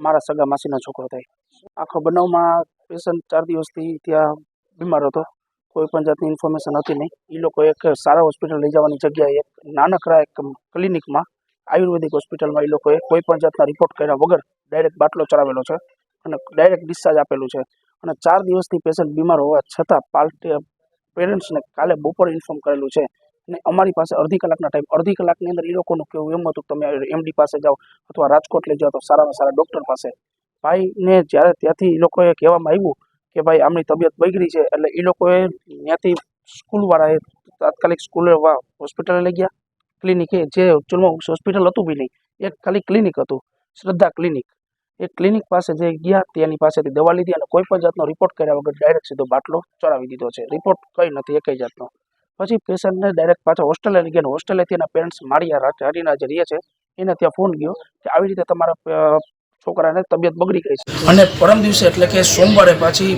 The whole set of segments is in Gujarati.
મારા સગા માસીનો છોકરો થાય. આખો બનાવમાં પેશન્ટ ચાર દિવસથી ત્યાં બીમાર હતો. કોઈ પણ જાતની ઇન્ફોર્મેશન હતી નહીં. એ લોકો એક સારા હોસ્પિટલ લઈ જવાની જગ્યાએ એક નાનકડા એક ક્લિનિકમાં આયુર્વેદિક હોસ્પિટલમાં એ લોકોએ કોઈ પણ જાતના રિપોર્ટ કર્યા વગર ડાયરેક્ટ બાટલો ચડાવેલો છે અને ડાયરેક્ટ ડિસ્ચાર્જ આપેલું છે. અને ચાર દિવસથી પેશન્ટ બીમાર હોવા છતાં પાર્ટી પેરેન્ટ્સને કાલે બપોરે ઇન્ફોર્મ કરેલું છે. ને અમારી પાસે અડધી કલાકના ટાઈમ અડધી કલાકની અંદર એ લોકોનું કેવું એમ હતું તમે એમડી પાસે જાઓ અથવા રાજકોટ લઈ જાઓ તો સારામાં સારા ડૉક્ટર પાસે. ભાઈને જ્યારે ત્યાંથી એ લોકોએ કહેવામાં આવ્યું કે ભાઈ, આમની તબિયત બગડી છે. એટલે એ લોકોએ ત્યાંથી સ્કૂલવાળાએ તાત્કાલિક સ્કૂલે હોસ્પિટલે લઈ ગયા. ક્લિનિકે જે એકચ્યુઅલમાં હોસ્પિટલ હતું બી નહીં એક ખાલી ક્લિનિક હતું, શ્રદ્ધા ક્લિનિક એ ક્લિનિક પાસે જે ગયા તેની પાસેથી દવા લીધી અને કોઈ પણ જાતનો રિપોર્ટ કર્યા વગર ડાયરેક્ટ સીધો બાટલો ચડાવી દીધો છે. રિપોર્ટ કંઈ નથી એકઈ જાતનો. પછી પેશન્ટને ડાયરેક્ટ પાછા હોસ્ટેલે લઈ ગયા હોસ્ટેલેથી એના પેરેન્ટ્સ માળિયા હરીના જે રહે છે એને ત્યાં ફોન ગયો કે આવી રીતે તમારા છોકરાને તબિયત બગડી ગઈ છે. અને પરમ દિવસે એટલે કે સોમવારે પાછી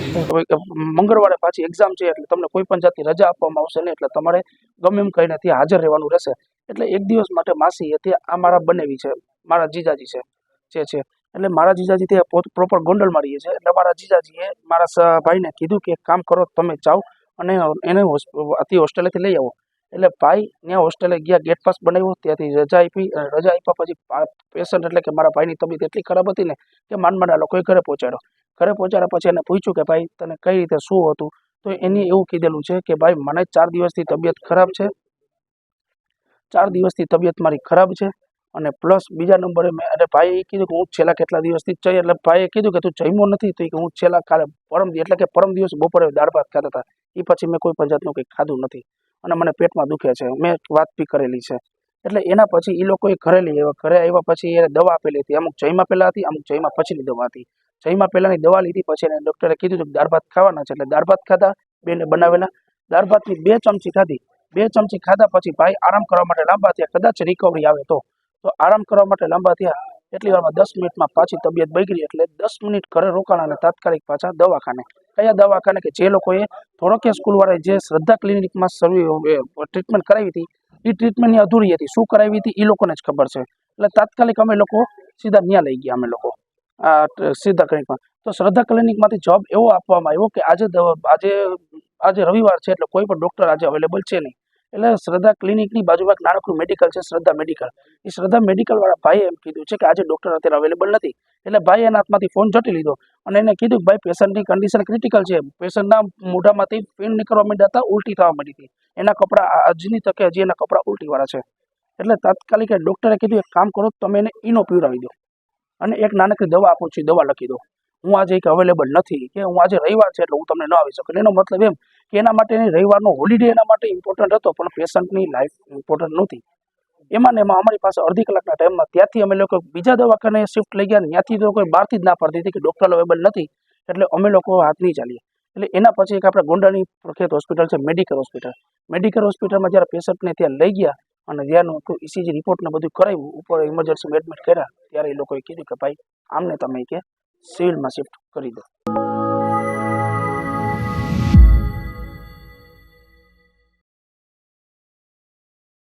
મંગળવારે પાછી એક્ઝામ છે એટલે તમને કોઈ પણ જાતની રજા આપવામાં આવશે નહીં એટલે તમારે ગમે એમ કહીને ત્યાં હાજર રહેવાનું રહેશે. એટલે એક દિવસ માટે માસી હતી આ મારા બનેવી છે મારા જીજાજી છે જે છે. એટલે મારા જીજાજી ત્યાં પ્રોપર ગોંડલમાં રહીએ છે. એટલે મારા જીજાજીએ મારા ભાઈને કીધું કે કામ કરો તમે જાઓ અને એને આથી હોસ્ટેલેથી લઈ આવો. એટલે ભાઈ, ત્યાં હોસ્ટેલે ગયા ગેટ પાસ બનાવ્યો, ત્યાંથી રજા આપી રજા આપ્યા પછી પેશન્ટ એટલે કે મારા ભાઈની તબિયત એટલી ખરાબ હતી ને કે માંડ માંડ લોકોએ ઘરે પહોંચાડ્યો. ઘરે પહોંચાડ્યા પછી એને પૂછ્યું કે ભાઈ, તને કઈ રીતે, શું હતું? તો એની એવું કીધેલું છે કે ભાઈ, મને ચાર દિવસથી તબિયત ખરાબ છે. ચાર દિવસથી તબિયત મારી ખરાબ છે અને પ્લસ બીજા નંબરે મેં અને ભાઈએ કીધું કે હું છેલ્લા કેટલા દિવસથી જઈ, એટલે ભાઈએ કીધું કે તું જમ્યો નથી, તો હું છેલ્લા કાલે પરમ એટલે કે પરમ દિવસ બપોરે દાળ ભાત ખાતા હતા. એ પછી મેં કોઈ પણ જાતનું કંઈ ખાધું નથી. અને મને પેટમાં દુખે છે. મેં વાત બી કરેલી છે. એટલે એના પછી એ લોકોએ ઘરે લઈ આવ્યા ઘરે આવ્યા પછી એને દવા આપેલી હતી. અમુક જયમાં પહેલાં હતી, અમુક જયમાં પછીની દવા હતી. જયમાં પહેલાંની દવા લીધી, પછી એને ડૉક્ટરે કીધું કે દાળ ભાત ખાવાના છે. એટલે દાળ ભાત ખાધા, બેને બનાવેલા. દાળ ભાતની બે ચમચી ખાધી. બે ચમચી ખાધા પછી ભાઈ આરામ કરવા માટે લાંબા થયા. કદાચ રિકવરી આવે તો. તો આરામ કરવા માટે લાંબા થયા. એટલી વારમાં દસ મિનિટમાં પાછી તબિયત બગડી. એટલે દસ મિનિટ ઘરે રોકાણા અને તાત્કાલિક પાછા દવાખાને. કયા દવાખાને કે જે લોકોએ ધોળકિયા સ્કૂલવાળાએ જે શ્રદ્ધા ક્લિનિકમાં સર્વે ટ્રીટમેન્ટ કરાવી હતી એ ટ્રીટમેન્ટની અધૂરી હતી. શું કરાવી હતી એ લોકોને જ ખબર છે. એટલે તાત્કાલિક અમે લોકો સીધા ત્યાં લઈ ગયા, અમે લોકો. આ શ્રદ્ધા ક્લિનિકમાં. તો શ્રદ્ધા ક્લિનિકમાંથી જોબ એવો આપવામાં આવ્યો કે આજે આજે આજે રવિવાર છે, એટલે કોઈ પણ ડૉક્ટર આજે અવેલેબલ છે નહીં. એટલે શ્રદ્ધા ક્લિનિકની બાજુમાં નાનકડું મેડિકલ છે, શ્રદ્ધા મેડિકલ એ શ્રદ્ધા મેડિકલવાળા ભાઈએ એમ કીધું છે કે આજે ડૉક્ટર અત્યારે અવેલેબલ નથી. એટલે ભાઈ એના હાથમાંથી ફોન ઝટી લીધો. અને એને કીધું કે ભાઈ પેશન્ટની કન્ડિશન ક્રિટિકલ છે. પેશન્ટના મોઢામાંથી પીણ નીકળવા માંડ્યા હતા, ઉલટી થવા માંડી હતી. એના કપડાં આજની તકે હજી એના કપડાં ઉલટીવાળા છે. એટલે તાત્કાલિક ડૉક્ટરે કીધું, એક કામ કરો, તમે એને ઈનો પીવડાવી દો. અને એક નાનકડી દવા આપું છું દવા લખી દો. હું આજે એક અવેલેબલ નથી, કે હું આજે રવિવાર છે, એટલે હું તમને ન આવી શકું. એનો મતલબ એમ કે એના માટે રવિવારનો હોલિડે એના માટે ઇમ્પોર્ટન્ટ હતો, પણ પેશન્ટની લાઈફ ઇમ્પોર્ટન્ટ નહોતી. એમાં ને એમાં અમારી પાસે અડધી કલાકના ટાઈમમાં ત્યાંથી અમે લોકો બીજા દવાખાને શિફ્ટ લઈ ગયા ને ત્યાંથી તો કોઈ બહારથી જ ના પાડતી હતી કે ડૉક્ટર અવેલેબલ નથી, એટલે અમે લોકો હાથ નહીં ચાલીએ. એટલે એના પછી એક આપણે ગોંડાની પ્રખ્યાત હોસ્પિટલ છે મેડિકલ હોસ્પિટલ મેડિકલ હોસ્પિટલમાં જ્યારે પેશન્ટને ત્યાં લઈ ગયા અને ત્યાંનું ઇસીજી રિપોર્ટને બધું કરાવ્યું, ઉપર ઇમરજન્સીમાં એડમિટ કર્યા, ત્યારે એ લોકોએ કીધું કે, ભાઈ, આમને તમે કે સિવિલમાં શિફ્ટ કરી દો.